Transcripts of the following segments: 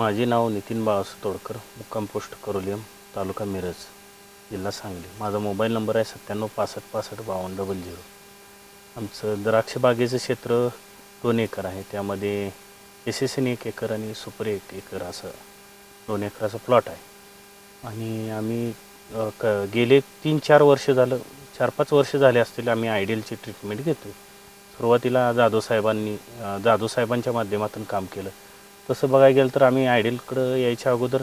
माझे नाव नितीन बाळास तोडकर मुक्काम पोस्ट करोलियम तालुका मिरज जिल्हा सांगली. माझा मोबाईल नंबर आहे सत्त्याण्णव पासष्ट पासष्ट बावन्न डबल झिरो. आमचं द्राक्ष बागेचं क्षेत्र दोन एकर आहे. त्यामध्ये एस एस एन एक एकर आणि सुपर एक एकर असं दोन एकराचा प्लॉट आहे. आणि आम्ही क गेले तीन चार वर्ष झालं चार पाच वर्ष झाले असतील आम्ही आयडियलची ट्रीटमेंट घेतो सुरुवातीला जाधव साहेबांनी जाधव साहेबांच्या माध्यमातून काम केलं. तसं बघायला गेलं तर आम्ही आयडियलकडं यायच्या अगोदर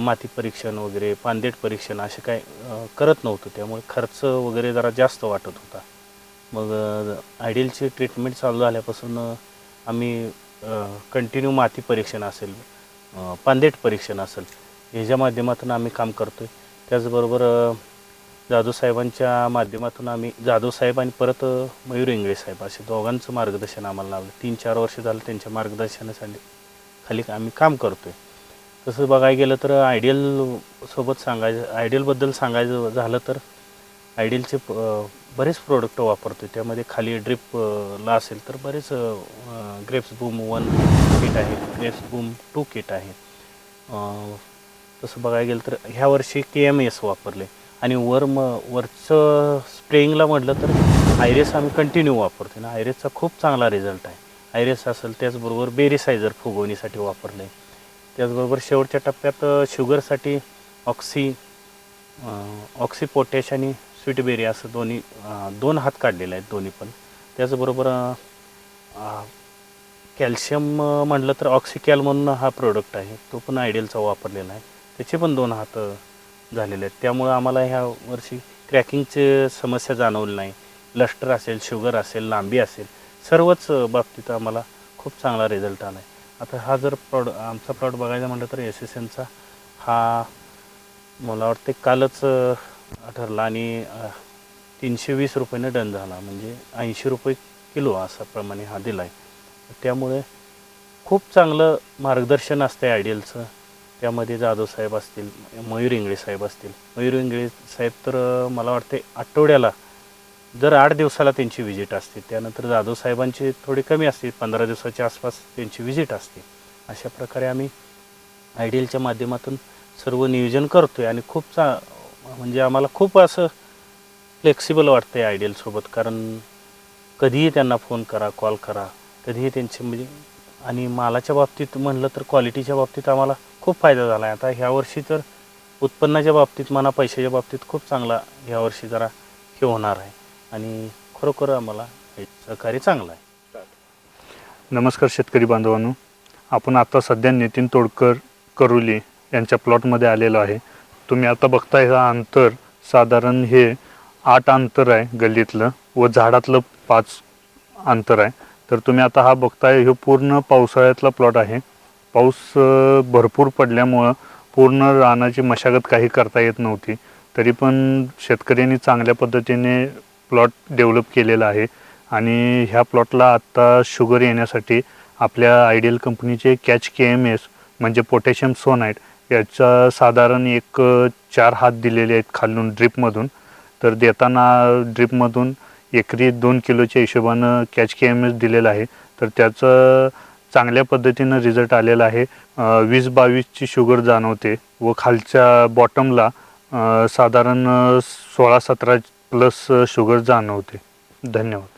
माती परीक्षण वगैरे पानदेट परीक्षण असे काय करत नव्हतं. त्यामुळे खर्च वगैरे जरा जास्त वाटत होता. मग आयडियलची ट्रीटमेंट चालू झाल्यापासून आम्ही कंटिन्यू माती परीक्षण असेल पांदेट पानदेट परीक्षण असेल ह्याच्या माध्यमातून आम्ही काम करतो आहे त्याचबरोबर जाधव साहेबांच्या माध्यमातून आम्ही जाधव साहेब आणि परत मयूर इंगळे साहेब असे दोघांचं मार्गदर्शन आम्हाला लावलं तीन चार वर्ष झालं त्यांच्या मार्गदर्शनासाठी खाली आम्ही काम करतो आहे तसं बघायला गेलं तर आयडियल सोबत सांगायचं आयडियलबद्दल सांगायचं झालं तर आयडियलचे बरेच प्रोडक्ट वापरतो त्यामध्ये खाली ड्रिपला असेल तर बरेच ग्रेप्स बूम वन किट आहे ग्रेप्स बूम टू किट आहे. तसं बघायला गेलं तर ह्या वर्षी के एम एस वापरले. आणि वर म वरचं स्प्रेइंगला म्हटलं तर आयरेस आम्ही कंटिन्यू वापरतो ना आयरेसचा खूप चांगला रिझल्ट आहे. आयरेस असेल त्याचबरोबर बेरीसायझर फुगवणीसाठी वापरलं. आहे त्याचबरोबर शेवटच्या टप्प्यात शुगरसाठी ऑक्सी ऑक्सी पोटॅश आणि स्वीटबेरी असं दोन्ही दोन हात काढलेले आहेत दोन्ही पण. त्याचबरोबर कॅल्शियम म्हणलं म्हटलं तर ऑक्सिकॅल म्हणून हा प्रोडक्ट आहे तो पण आयडियलचा वापरलेला आहे. त्याचे पण दोन हात झालेले आहेत. त्यामुळं आम्हाला ह्या वर्षी क्रॅकिंगचे समस्या जाणवली नाही. लस्टर असेल शुगर असेल लांबी असेल सर्वच बाबतीत आम्हाला खूप चांगला रिझल्ट आला आहे आता हा जर प्रॉड आमचा प्लॉट बघायचा म्हटलं तर एस एस एनचा हा मला वाटते कालच ठरला आणि तीनशे वीस रुपयाने डन झाला. म्हणजे ऐंशी रुपये किलो असा प्रमाणे हा दिला आहे त्यामुळे खूप चांगलं मार्गदर्शन असतं आहे आयडियलचं. त्यामध्ये जाधव साहेब असतील मयूर इंगळे साहेब असतील. मयूर इंगळे साहेब तर मला वाटते आठवड्याला दर आठ दिवसाला त्यांची विजिट असते. त्यानंतर जाधव साहेबांची थोडी कमी असते. पंधरा दिवसाच्या आसपास त्यांची विजिट असते. अशा प्रकारे आम्ही आयडियलच्या माध्यमातून सर्व नियोजन करतो आहे आणि खूप चा म्हणजे आम्हाला खूप असं फ्लेक्सिबल वाटतं आहे आयडियलसोबत कारण कधीही त्यांना फोन करा कॉल करा. कधीही त्यांचे म्हणजे आणि मालाच्या बाबतीत म्हणलं तर क्वालिटीच्या बाबतीत आम्हाला खूप फायदा झाला आहे. आता ह्या वर्षी तर उत्पन्नाच्या बाबतीत म्हणा पैशाच्या बाबतीत खूप चांगला ह्यावर्षी जरा हे होणार आहे. आणि खरोखर आम्हाला हे सहकार्य चांगलं आहे. नमस्कार शेतकरी बांधवांनो. आपण आता सध्या नितीन तोडकर करुली यांच्या प्लॉटमध्ये आलेलो आहे. तुम्ही आता बघताय हा अंतर साधारण हे आठ अंतर आहे गल्लीतलं व झाडातलं पाच अंतर आहे. तर तुम्ही आता हा बघताय हे पूर्ण पावसाळ्यातला प्लॉट आहे. पाऊस भरपूर पडल्यामुळं पूर्ण रानाची मशागत काही करता येत नव्हती. तरी पण शेतकऱ्यांनी चांगल्या पद्धतीने प्लॉट डेव्हलप केलेला आहे. आणि ह्या प्लॉटला आत्ता शुगर येण्यासाठी आपल्या आयडियल कंपनीचे कॅच के एम एस म्हणजे पोटॅशियम सोनाईट याचा साधारण एक चार हात दिलेले आहेत खालून ड्रिपमधून तर देताना ड्रिपमधून एकरी दोन किलोच्या हिशोबानं कॅच के एम एस दिलेलं आहे. तर त्याचं चांगल्या पद्धतीनं रिझल्ट आलेला आहे. वीस बावीसची शुगर जाणवते व खालच्या बॉटमला साधारण सोळा सतरा प्लस शुगर जाणवते. धन्यवाद.